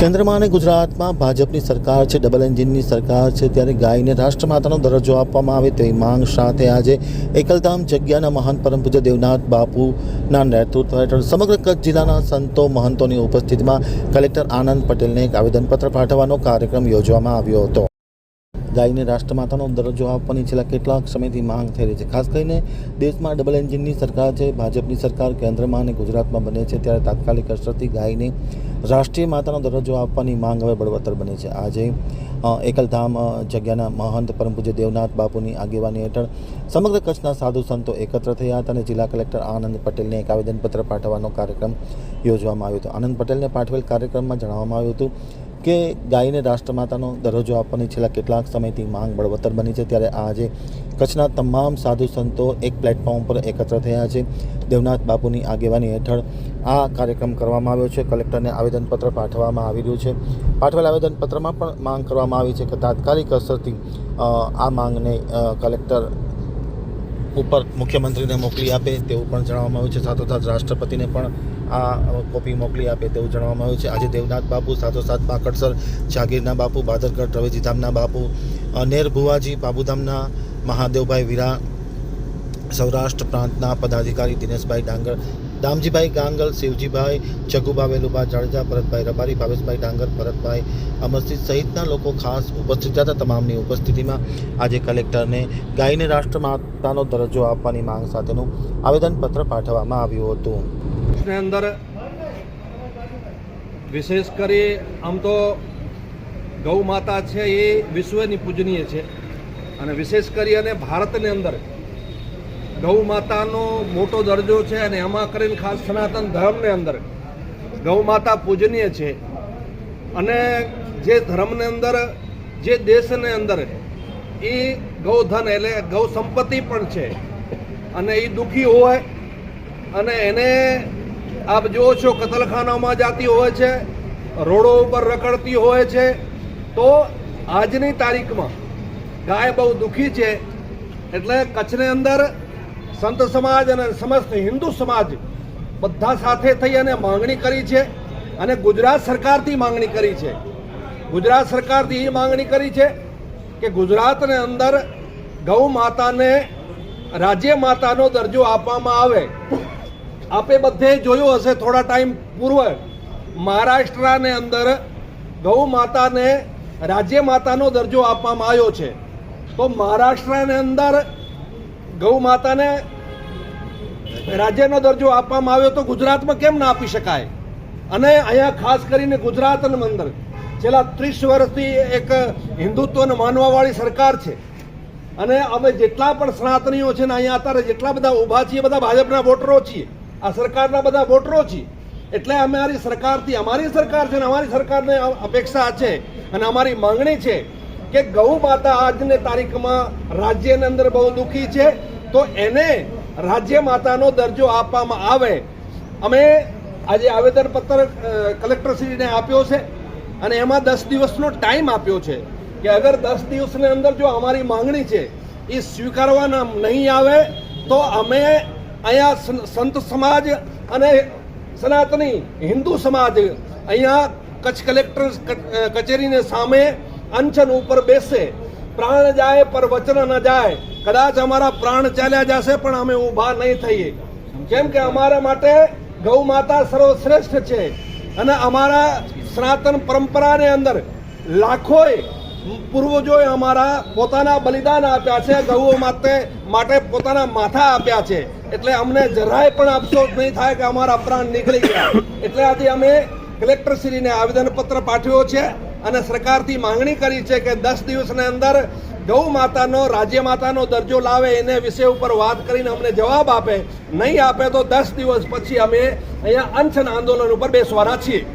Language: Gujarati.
કેન્દ્રમાં અને ગુજરાતમાં ભાજપની સરકાર છે, ડબલ એન્જિનની સરકાર છે, ત્યારે ગાયને રાષ્ટ્રમાતાનો દરજ્જો આપવામાં આવે તેવી માંગ સાથે આજે એકલધામ જગ્યાના મહાન પરમ પૂજ્ય દેવનાથ બાપુના નેતૃત્વ હેઠળ સમગ્ર કચ્છ જિલ્લાના સંતો મહંતોની ઉપસ્થિતિમાં કલેક્ટર આનંદ પટેલને એક આવેદનપત્ર પાઠવવાનો કાર્યક્રમ યોજવામાં આવ્યો હતો. ગાયને રાષ્ટ્રમાતાનો દરજ્જો આપવાની છેલ્લા કેટલાક સમયથી માંગ થઈ રહી છે. ખાસ કરીને દેશમાં ડબલ એન્જિનની સરકાર છે, ભાજપની સરકાર, કેન્દ્રમાં અને ગુજરાતમાં બને છે, ત્યારે તાત્કાલિક અસરથી ગાયને રાષ્ટ્રીય માતાનો દરજ્જો આપવાની માંગ હવે બળવત્તર બની છે. આજે એકલધામ જગ્યાના મહંત પરમ દેવનાથ બાપુની આગેવાની હેઠળ સમગ્ર કચ્છના સાધુ સંતો એકત્ર થયા હતા અને જિલ્લા કલેક્ટર આનંદ પટેલને એક આવેદનપત્ર પાઠવવાનો કાર્યક્રમ યોજવામાં આવ્યો હતો. આનંદ પટેલને પાઠવેલ કાર્યક્રમમાં જણાવવામાં આવ્યું હતું કે ગાયને રાષ્ટ્રમાતાનો દરજ્જો આપવાની છેલ્લા કેટલાક સમયથી માંગ બળવત્તર બની છે, ત્યારે આજે કચ્છના તમામ સાધુ સંતો એક પ્લેટફોર્મ પર એકત્ર થયા છે. દેવનાથ બાપુની આગેવાની હેઠળ આ કાર્યક્રમ કરવામાં આવ્યો છે. કલેક્ટરને આવેદનપત્ર પાઠવવામાં આવી રહ્યું છે. પાઠવેલ આવેદનપત્રમાં પણ માંગ કરવામાં આવી છે કે તાત્કાલિક અસરથી આ માંગને કલેક્ટર ઉપર મુખ્યમંત્રીને મોકલી આપે તેવું પણ જણાવવામાં આવ્યું છે. સાથોસાથ રાષ્ટ્રપતિને પણ આ કોપી મોકલી આપે તેવું જણાવવામાં આવ્યું છે. આજે દેવનાથ બાપુ, સાથોસાથ બાકડસર જાગીરના બાપુ, બાદરગઢ રવેજીધામના બાપુ નેર ભુવાજી બાબુધામના મહાદેવભાઈ વીરા, સૌરાષ્ટ્ર પ્રાંતના પદાધિકારી દિનેશભાઈ ડાંગર દામજીભાઈ ગાંગલ, શિવજીભાઈ જગુબા વેલુભા, જાડેજા, ભરતભાઈ રબારી, ભાવેશભાઈ ડાંગર, ભરતભાઈ અમરસિંહ સહિતના લોકો ખાસ ઉપસ્થિત હતા. તમામની ઉપસ્થિતિમાં આજે કલેક્ટરને ગાયને રાષ્ટ્રમાતાનો દરજ્જો આપવાની માંગ સાથેનું આવેદનપત્ર પાઠવવામાં આવ્યું હતું. અંદર વિશેષ કરી આમ તો ગૌ માતા છે એ વિશ્વની પૂજનીય છે. અને વિશેષ કરી અને ભારતની અંદર ગૌ માતાનો મોટો દરજ્જો છે અને એમાં કરીને ખાસ સનાતન ધર્મની અંદર ગૌ માતા પૂજનીય છે. અને જે ધર્મની અંદર, જે દેશની અંદર એ ગૌધન એટલે ગૌ સંપત્તિ પણ છે. અને એ દુઃખી હોય અને એને આપ જુઓ છો કતલખાનામાં જાતી હોય છે, રોડો ઉપર રખડતી હોય છે, તો આજની તારીખમાં ગાય બહુ દુઃખી છે. એટલે કચ્છની અંદર સંત સમાજ અને સમસ્ત હિન્દુ સમાજ બધા સાથે થઈ અને માંગણી કરી છે અને ગુજરાત સરકારથી માંગણી કરી છે. ગુજરાત સરકારથી એ માંગણી કરી છે કે ગુજરાતની અંદર ગૌ માતાને, રાજ્ય માતાનો દરજ્જો આપવામાં આવે. આપે બધે જોયું હશે થોડા ટાઈમ પૂર્વ. મહારાષ્ટ્રની અંદર ગૌ માતાને, રાજ્ય માતાનો દરજ્જો આપવામાં આવ્યો છે. તો મહારાષ્ટ્રની અંદર ગૌ માતાને રાજ્યનો દરજ્જો આપવામાં આવ્યો તો ગુજરાતમાં કેમ ના આપી શકાય? અને અહીંયા ખાસ કરીને ગુજરાતનું અંદર છેલ્લા ત્રીસ વર્ષથી એક હિન્દુત્વને માનવાવાળી સરકાર છે. અને અમે જેટલા પણ સનાતનીઓ છે ને અહીંયા અત્યારે જેટલા બધા ઊભા છીએ, બધા ભાજપના વોટરો છીએ. આ સરકારના બધા વોટરો છીએ. એટલે અમારી સરકારથી, અમારી સરકાર છે ને અમારી સરકારને અપેક્ષા છે અને અમારી માંગણી છે કે ગૌ માતા આજની તારીખમાં રાજ્યની અંદર બહુ દુઃખી છે, તો એને રાજ્ય માતાનો દરજ્જો આપવામાં આવે. અમે આજે આવેદનપત્ર કલેક્ટરશ્રીને આપ્યો છે અને એમાં દસ દિવસનો ટાઈમ આપ્યો છે કે અગર દસ દિવસની અંદર જો અમારી માંગણી છે, એ સ્વીકારવાના નહીં આવે, તો અમે અહીંયા સંત સમાજ અને સનાતની હિન્દુ સમાજ અહીંયા કચ્છ કલેક્ટર કચેરીને સામે અનશન ઉપર બેસે, પ્રાણ જાય પર વચન ન જાય. કદાચ અમારા પ્રાણ ચાલ્યા જશે, પણ અમે ઊભા નહીં થઈએ. કેમ કે અમારા માટે ગૌ માતા સર્વશ્રેષ્ઠ છે. અને અમારા સનાતન પરંપરાની અંદર લાખોએ પૂર્વજોએ અમારા પોતાના બલિદાન આપ્યા છે, ગૌઓ માટે માટે પોતાના માથા આપ્યા છે. એટલે અમને જરાય પણ અફસોસ નહીં થાય કે અમારા પ્રાણ નીકળી ગયા. એટલે આજે અમે કલેક્ટરશ્રીને આવેદનપત્ર પાઠવ્યો છે. અને સરકારથી માંગણી કરી છે કે દસ દિવસની અંદર ગૌ માતાનો, રાજ્ય માતાનો દરજ્જો લાવે એને વિષય ઉપર વાત કરીને અમને જવાબ આપે. નહીં આપે તો દસ દિવસ પછી અમે અહીંયા અનશન આંદોલન ઉપર બેસવાના છીએ.